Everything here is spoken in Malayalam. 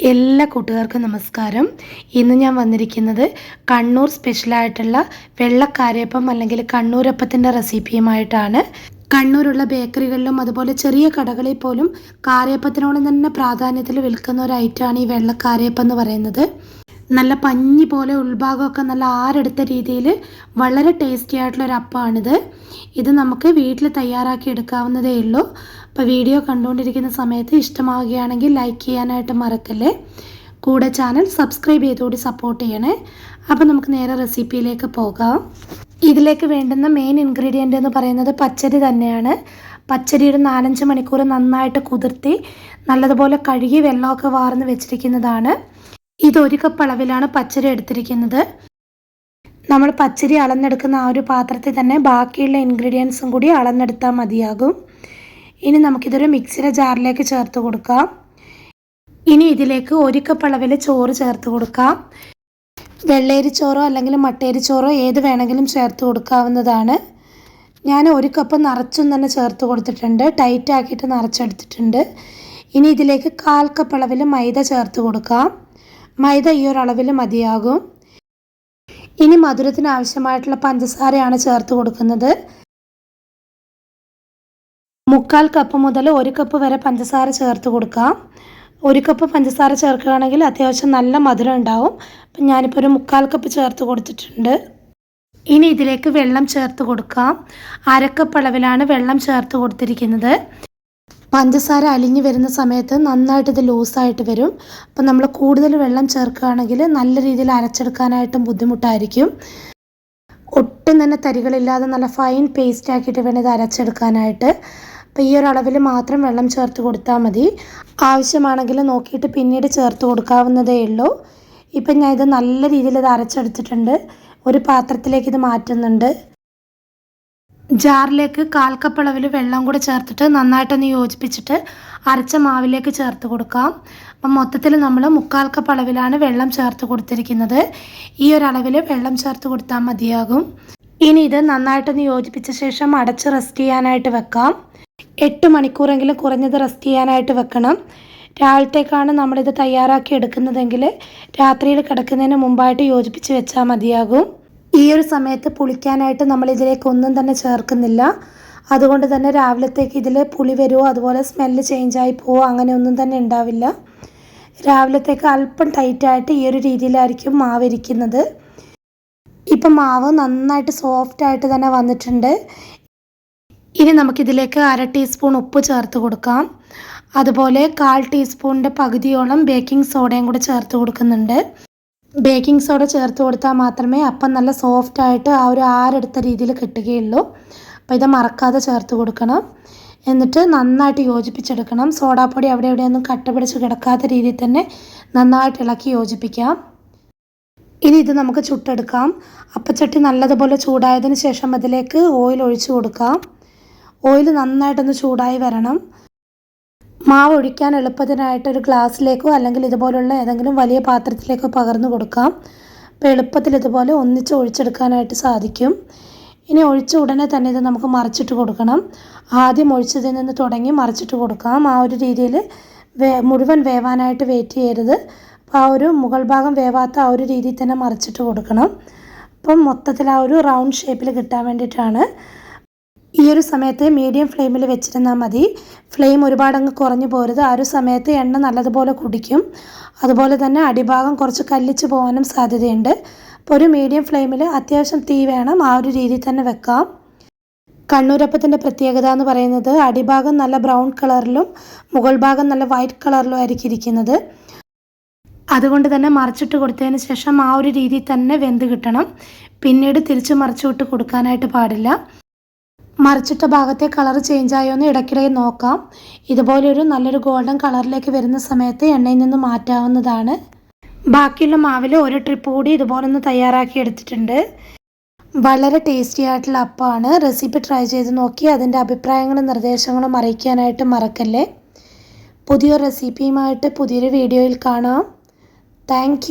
എല്ലാ കൂട്ടുകാർക്കും നമസ്കാരം. ഇന്ന് ഞാൻ വന്നിരിക്കുന്നത് കണ്ണൂർ സ്പെഷ്യലായിട്ടുള്ള വെള്ളക്കാരയപ്പം അല്ലെങ്കിൽ കണ്ണൂരപ്പത്തിന്റെ റെസിപ്പിയുമായിട്ടാണ്. കണ്ണൂരുള്ള ബേക്കറികളിലും അതുപോലെ ചെറിയ കടകളിൽ പോലും കാരയപ്പത്തിനോട് തന്നെ പ്രാധാന്യത്തിൽ വിൽക്കുന്ന ഒരു ഐറ്റമാണ് ഈ വെള്ളക്കാരയപ്പം എന്ന് പറയുന്നത്. നല്ല പഞ്ഞി പോലെ ഉൾഭാഗമൊക്കെ നല്ല ആരെടുത്ത രീതിയിൽ വളരെ ടേസ്റ്റി ആയിട്ടുള്ള ഒരു അപ്പമാണിത് ഇത് നമുക്ക് വീട്ടിൽ തയ്യാറാക്കി എടുക്കാവുന്നതേ ഉള്ളൂ. അപ്പോൾ വീഡിയോ കണ്ടുകൊണ്ടിരിക്കുന്ന സമയത്ത് ഇഷ്ടമാവുകയാണെങ്കിൽ ലൈക്ക് ചെയ്യാനായിട്ട് മറക്കല്ലേ. കൂടെ ചാനൽ സബ്സ്ക്രൈബ് ചെയ്തുകൂടി സപ്പോർട്ട് ചെയ്യണേ. അപ്പോൾ നമുക്ക് നേരെ റെസിപ്പിയിലേക്ക് പോകാം. ഇതിലേക്ക് വേണ്ടുന്ന മെയിൻ ഇൻഗ്രീഡിയന്റ് എന്ന് പറയുന്നത് പച്ചരി തന്നെയാണ്. പച്ചരി ഒരു നാലഞ്ച് മണിക്കൂർ നന്നായിട്ട് കുതിർത്തി നല്ലതുപോലെ കഴുകി വെള്ളമൊക്കെ വാർന്ന് വെച്ചിരിക്കുന്നതാണ്. ഇത് ഒരു കപ്പ് അളവിലാണ് പച്ചരി എടുത്തിരിക്കുന്നത്. നമ്മൾ പച്ചരി അളന്നെടുക്കുന്ന ആ ഒരു പാത്രത്തിൽ തന്നെ ബാക്കിയുള്ള ഇൻഗ്രീഡിയൻസും കൂടി അളന്നെടുത്താൽ മതിയാകും. ഇനി നമുക്കിതൊരു മിക്സിയുടെ ജാറിലേക്ക് ചേർത്ത് കൊടുക്കാം. ഇനി ഇതിലേക്ക് ഒരു കപ്പ് അളവിൽ ചോറ് ചേർത്ത് കൊടുക്കാം. വെള്ളേരി ചോറോ അല്ലെങ്കിൽ മട്ടേരി ചോറോ ഏത് വേണമെങ്കിലും ചേർത്ത് കൊടുക്കാവുന്നതാണ്. ഞാൻ ഒരു കപ്പ് നിറച്ചും തന്നെ ചേർത്ത് കൊടുത്തിട്ടുണ്ട്. ടൈറ്റ് ആക്കിയിട്ട് നിറച്ചെടുത്തിട്ടുണ്ട്. ഇനി ഇതിലേക്ക് കാൽ കപ്പ് അളവിൽ മൈദ ചേർത്ത് കൊടുക്കാം. മൈദ ഈ ഒരു അളവിൽ മതിയാകും. ഇനി മധുരത്തിന് ആവശ്യമായിട്ടുള്ള പഞ്ചസാരയാണ് ചേർത്ത് കൊടുക്കുന്നത്. മുക്കാൽ കപ്പ് മുതൽ ഒരു കപ്പ് വരെ പഞ്ചസാര ചേർത്ത് കൊടുക്കാം. ഒരു കപ്പ് പഞ്ചസാര ചേർക്കുകയാണെങ്കിൽ അത്യാവശ്യം നല്ല മധുരം ഉണ്ടാവും. അപ്പം ഞാനിപ്പോൾ ഒരു മുക്കാൽ കപ്പ് ചേർത്ത് കൊടുത്തിട്ടുണ്ട്. ഇനി ഇതിലേക്ക് വെള്ളം ചേർത്ത് കൊടുക്കാം. അരക്കപ്പ് അളവിലാണ് വെള്ളം ചേർത്ത് കൊടുത്തിരിക്കുന്നത്. പഞ്ചസാര അലിഞ്ഞു വരുന്ന സമയത്ത് നന്നായിട്ട് ഇത് ലൂസായിട്ട് വരും. അപ്പം നമ്മൾ കൂടുതൽ വെള്ളം ചേർക്കുകയാണെങ്കിൽ നല്ല രീതിയിൽ അരച്ചെടുക്കാനായിട്ടും ബുദ്ധിമുട്ടായിരിക്കും. ഒട്ടും തന്നെ തരികളില്ലാതെ നല്ല ഫൈൻ പേസ്റ്റ് ആക്കിയിട്ട് വേണം ഇത് അരച്ചെടുക്കാനായിട്ട്. അപ്പോൾ ഈ ഒരു അളവിൽ മാത്രം വെള്ളം ചേർത്ത് കൊടുത്താൽ മതി. ആവശ്യമാണെങ്കിൽ നോക്കിയിട്ട് പിന്നീട് ചേർത്ത് കൊടുക്കാവുന്നതേ ഉള്ളൂ. ഇപ്പം ഞാൻ ഇത് നല്ല രീതിയിൽ ഇത് അരച്ചെടുത്തിട്ടുണ്ട്. ഒരു പാത്രത്തിലേക്ക് ഇത് മാറ്റുന്നുണ്ട്. ജാറിലേക്ക് കാൽ കപ്പ് അളവിൽ വെള്ളം കൂടെ ചേർത്തിട്ട് നന്നായിട്ടൊന്ന് യോജിപ്പിച്ചിട്ട് അരച്ച മാവിലേക്ക് ചേർത്ത് കൊടുക്കാം. അപ്പം മൊത്തത്തിൽ നമ്മൾ മുക്കാൽ കപ്പ് അളവിലാണ് വെള്ളം ചേർത്ത് കൊടുത്തിരിക്കുന്നത്. ഈ ഒരളവിൽ വെള്ളം ചേർത്ത് കൊടുത്താൽ മതിയാകും. ഇനി ഇത് നന്നായിട്ടൊന്ന് യോജിപ്പിച്ച ശേഷം അടച്ച് റെസ്റ്റ് ചെയ്യാനായിട്ട് വെക്കാം. എട്ട് മണിക്കൂറെങ്കിലും കുറഞ്ഞത് റെസ്റ്റ് ചെയ്യാനായിട്ട് വെക്കണം. രാവിലത്തേക്കാണ് നമ്മളിത് തയ്യാറാക്കി എടുക്കുന്നതെങ്കിൽ രാത്രിയിൽ കിടക്കുന്നതിന് മുമ്പായിട്ട് യോജിപ്പിച്ച് വെച്ചാൽ മതിയാകും. ഈ ഒരു സമയത്ത് പുളിക്കാനായിട്ട് നമ്മൾ ഇതിലേക്ക് ഒന്നും തന്നെ ചേർക്കുന്നില്ല. അതുകൊണ്ട് തന്നെ രാവിലത്തേക്ക് ഇതിൽ പുളി വരുമോ അതുപോലെ സ്മെല്ല് ചേഞ്ചായി പോവോ അങ്ങനെയൊന്നും തന്നെ ഉണ്ടാവില്ല. രാവിലത്തേക്ക് അല്പം ടൈറ്റായിട്ട് ഈ ഒരു രീതിയിലായിരിക്കും മാവ് ഇരിക്കുന്നത് ഇപ്പം മാവ് നന്നായിട്ട് സോഫ്റ്റായിട്ട് തന്നെ വന്നിട്ടുണ്ട്. ഇനി നമുക്കിതിലേക്ക് അര ടീസ്പൂൺ ഉപ്പ് ചേർത്ത് കൊടുക്കാം. അതുപോലെ കാൽ ടീസ്പൂണിന്റെ പകുതിയോളം ബേക്കിംഗ് സോഡയും കൂടെ ചേർത്ത് കൊടുക്കുന്നുണ്ട്. ബേക്കിംഗ് സോഡ ചേർത്ത് കൊടുത്താൽ മാത്രമേ അപ്പം നല്ല സോഫ്റ്റ് ആയിട്ട് ആ ഒരു ആരെടുത്ത രീതിയിൽ കിട്ടുകയുള്ളൂ. അപ്പോൾ ഇത് മറക്കാതെ ചേർത്ത് കൊടുക്കണം. എന്നിട്ട് നന്നായിട്ട് യോജിപ്പിച്ചെടുക്കണം. സോഡാപ്പൊടി അവിടെ എവിടെയൊന്നും കട്ട പിടിച്ച് കിടക്കാത്ത രീതിയിൽ തന്നെ നന്നായിട്ട് ഇളക്കി യോജിപ്പിക്കാം. ഇനി ഇത് നമുക്ക് ചുട്ടെടുക്കാം. അപ്പച്ചട്ടി നല്ലതുപോലെ ചൂടായതിന് ശേഷം അതിലേക്ക് ഓയിൽ ഒഴിച്ചു കൊടുക്കാം. ഓയിൽ നന്നായിട്ടൊന്ന് ചൂടായി വരണം. മാവ് ഒഴിക്കാൻ എളുപ്പത്തിനായിട്ട് ഒരു ഗ്ലാസ്സിലേക്കോ അല്ലെങ്കിൽ ഇതുപോലുള്ള ഏതെങ്കിലും വലിയ പാത്രത്തിലേക്കോ പകർന്നു കൊടുക്കാം. അപ്പോൾ എളുപ്പത്തിൽ ഇതുപോലെ ഒന്നിച്ച് ഒഴിച്ചെടുക്കാനായിട്ട് സാധിക്കും. ഇനി ഒഴിച്ച ഉടനെ തന്നെ ഇത് നമുക്ക് മറിച്ചിട്ട് കൊടുക്കണം. ആദ്യം ഒഴിച്ചതിൽ നിന്ന് തുടങ്ങി മറിച്ചിട്ട് കൊടുക്കാം. ആ ഒരു രീതിയിൽ വേ മുഴുവൻ വേവാനായിട്ട് വെയിറ്റ് ചെയ്യരുത്. അപ്പോൾ ആ ഒരു മുകൾ ഭാഗം വേവാത്ത ആ ഒരു രീതിയിൽ തന്നെ മറിച്ചിട്ട് കൊടുക്കണം. അപ്പം മൊത്തത്തിൽ ആ ഒരു റൗണ്ട് ഷേപ്പിൽ കിട്ടാൻ വേണ്ടിയിട്ടാണ്. ഈ ഒരു സമയത്ത് മീഡിയം ഫ്ലെയിമിൽ വെച്ചിരുന്നാൽ മതി. ഫ്ലെയിം ഒരുപാടങ്ങ് കുറഞ്ഞു പോരുത്. ആ ഒരു സമയത്ത് എണ്ണ നല്ലതുപോലെ കുടിക്കും. അതുപോലെ തന്നെ അടിഭാഗം കുറച്ച് കല്ലിച്ച് പോകാനും സാധ്യതയുണ്ട്. അപ്പോൾ ഒരു മീഡിയം ഫ്ലെയിമിൽ അത്യാവശ്യം തീ വേണം. ആ ഒരു രീതിയിൽ തന്നെ വെക്കാം. കണ്ണൂരപ്പത്തിന്റെ പ്രത്യേകത എന്ന് പറയുന്നത് അടിഭാഗം നല്ല ബ്രൗൺ കളറിലും മുകൾ ഭാഗം നല്ല വൈറ്റ് കളറിലും ആയിരിക്കും ഇരിക്കുന്നത്. അതുകൊണ്ട് തന്നെ മറിച്ചിട്ട് കൊടുത്തതിന് ശേഷം ആ ഒരു രീതിയിൽ തന്നെ വെന്ത് കിട്ടണം. പിന്നീട് തിരിച്ച് മറിച്ചു വിട്ട് കൊടുക്കാനായിട്ട് പാടില്ല. മറിച്ചിട്ട ഭാഗത്തെ കളർ ചേഞ്ച് ആയോ എന്ന് ഇടയ്ക്കിടെ നോക്കാം. ഇതുപോലൊരു നല്ലൊരു ഗോൾഡൻ കളറിലേക്ക് വരുന്ന സമയത്ത് എണ്ണയിൽ നിന്ന് മാറ്റാവുന്നതാണ്. ബാക്കിയുള്ള മാവിൽ ഒരു ട്രിപ്പ് കൂടി ഇതുപോലൊന്ന് തയ്യാറാക്കി എടുത്തിട്ടുണ്ട്. വളരെ ടേസ്റ്റി ആയിട്ടുള്ള അപ്പമാണ് റെസിപ്പി ട്രൈ ചെയ്ത് നോക്കി അതിന്റെ അഭിപ്രായങ്ങളും നിർദ്ദേശങ്ങളും അറിയിക്കാനായിട്ട് മറക്കല്ലേ. പുതിയൊരു റെസിപ്പിയുമായിട്ട് പുതിയൊരു വീഡിയോയിൽ കാണാം. താങ്ക്